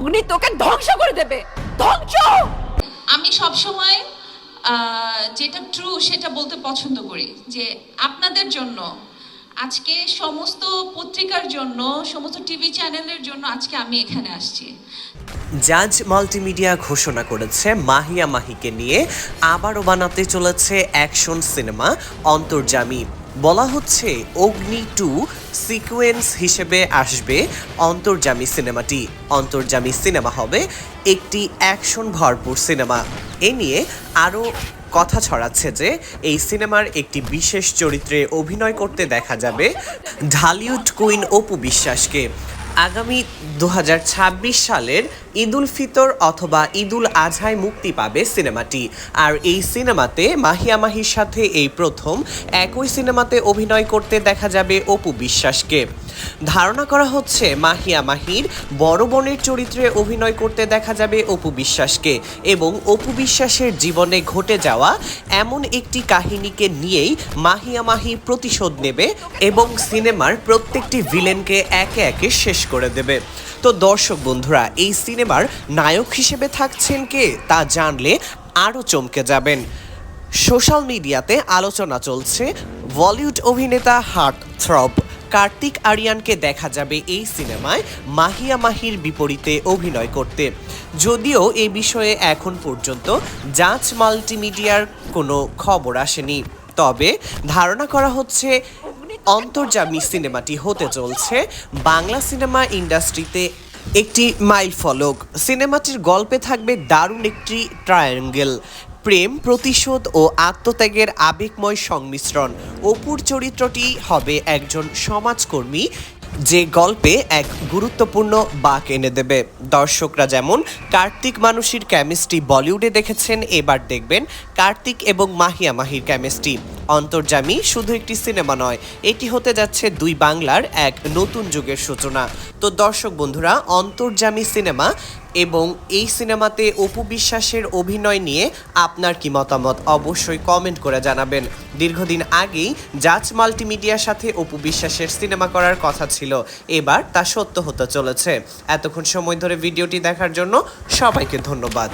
অগ্নি তোকে ধ্বংস করে দেবে। ধ্বংস! আমি সবসময় যেটা ট্রু সেটা বলতে পছন্দ করি যে আপনাদের জন্য আজকে সমস্ত পত্রিকার জন্য সমস্ত টিভি চ্যানেলের জন্য আজকে আমি এখানে আসছি। জাজ মাল্টিমিডিয়া ঘোষণা করেছে মাহিয়া মাহিকে নিয়ে আবারও বানাতে চলেছে অ্যাকশন সিনেমা অন্তর্জামী। বলা হচ্ছে অগ্নি টু সিকোয়েন্স হিসেবে আসবে অন্তর্জামী সিনেমাটি। অন্তর্জামী সিনেমা হবে একটি অ্যাকশন ভরপুর সিনেমা। এ নিয়ে আরও কথা ছড়াচ্ছে যে এই সিনেমার একটি বিশেষ চরিত্রে অভিনয় করতে দেখা যাবে ঢালিউড কুইন অপু বিশ্বাসকে। আগামী দু হাজার ছাব্বিশ সালের ঈদুল ফিতর অথবা ঈদুল আজহায় মুক্তি পাবে সিনেমাটি। আর এই সিনেমাতে মাহিয়া মাহির সাথে এই প্রথম একই সিনেমাতে অভিনয় করতে দেখা যাবে অপু বিশ্বাসকে। ধারণা করা হচ্ছে মাহিয়া মাহির বড় বোনের চরিত্রে অভিনয় করতে দেখা যাবে অপু বিশ্বাসকে এবং অপু বিশ্বাসের জীবনে ঘটে যাওয়া এমন একটি কাহিনীকে নিয়েই মাহিয়া মাহি প্রতিশোধ নেবে এবং সিনেমার প্রত্যেকটি ভিলেনকে একে একে শেষ করে দেবে। তো দর্শক বন্ধুরা, এই সিনেমার নায়ক হিসেবে থাকছেন কে তা জানলে আরও চমকে যাবেন। সোশ্যাল মিডিয়াতে আলোচনা চলছে বলিউড অভিনেতা হার্ট থ্রব কার্তিক আরিয়ানকে দেখা যাবে এই সিনেমায় মাহিয়া মাহির বিপরীতে অভিনয় করতে। যদিও এ বিষয়ে এখন পর্যন্ত জাজ মাল্টিমিডিয়ার কোনো খবর আসেনি। তবে ধারণা করা হচ্ছে অন্তর্জামী সিনেমাটি হতে চলছে বাংলা সিনেমা ইন্ডাস্ট্রিতে একটি মাইল ফলক সিনেমাটির গল্পে থাকবে দারুণ একটি ট্রায়াঙ্গেল প্রেম, প্রতিশোধ ও আত্মত্যাগের আবেগময় সংমিশ্রণ। অপুর চরিত্রটি হবে একজন সমাজকর্মী যে গল্পে এক গুরুত্বপূর্ণ বাক এনে দেবে। দর্শকরা যেমন কার্তিক মানুষের কেমিস্ট্রি বলিউডে দেখেছেন, এবার দেখবেন কার্তিক এবং মাহিয়া মাহির কেমিস্ট্রি অন্তর্জামী শুধু একটি সিনেমা নয়, এটি হতে যাচ্ছে দুই বাংলার এক নতুন যুগের সূচনা। তো দর্শক বন্ধুরা অন্তর্জামী সিনেমা এবং এই সিনেমাতে অপু বিশ্বাসের অভিনয় নিয়ে আপনার কি মতামত? অবশ্যই কমেন্ট করে জানাবেন। দীর্ঘদিন আগেই জাজ মাল্টিমিডিয়ার সাথে অপু বিশ্বাসের সিনেমা করার কথা ছিল। এবার তা সত্য হতে চলেছে। এতক্ষণ সময় ধরে ভিডিওটি দেখার জন্য সবাইকে ধন্যবাদ।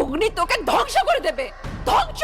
অগ্নি তোকে ধ্বংস করে দেবে। ধ্বংস!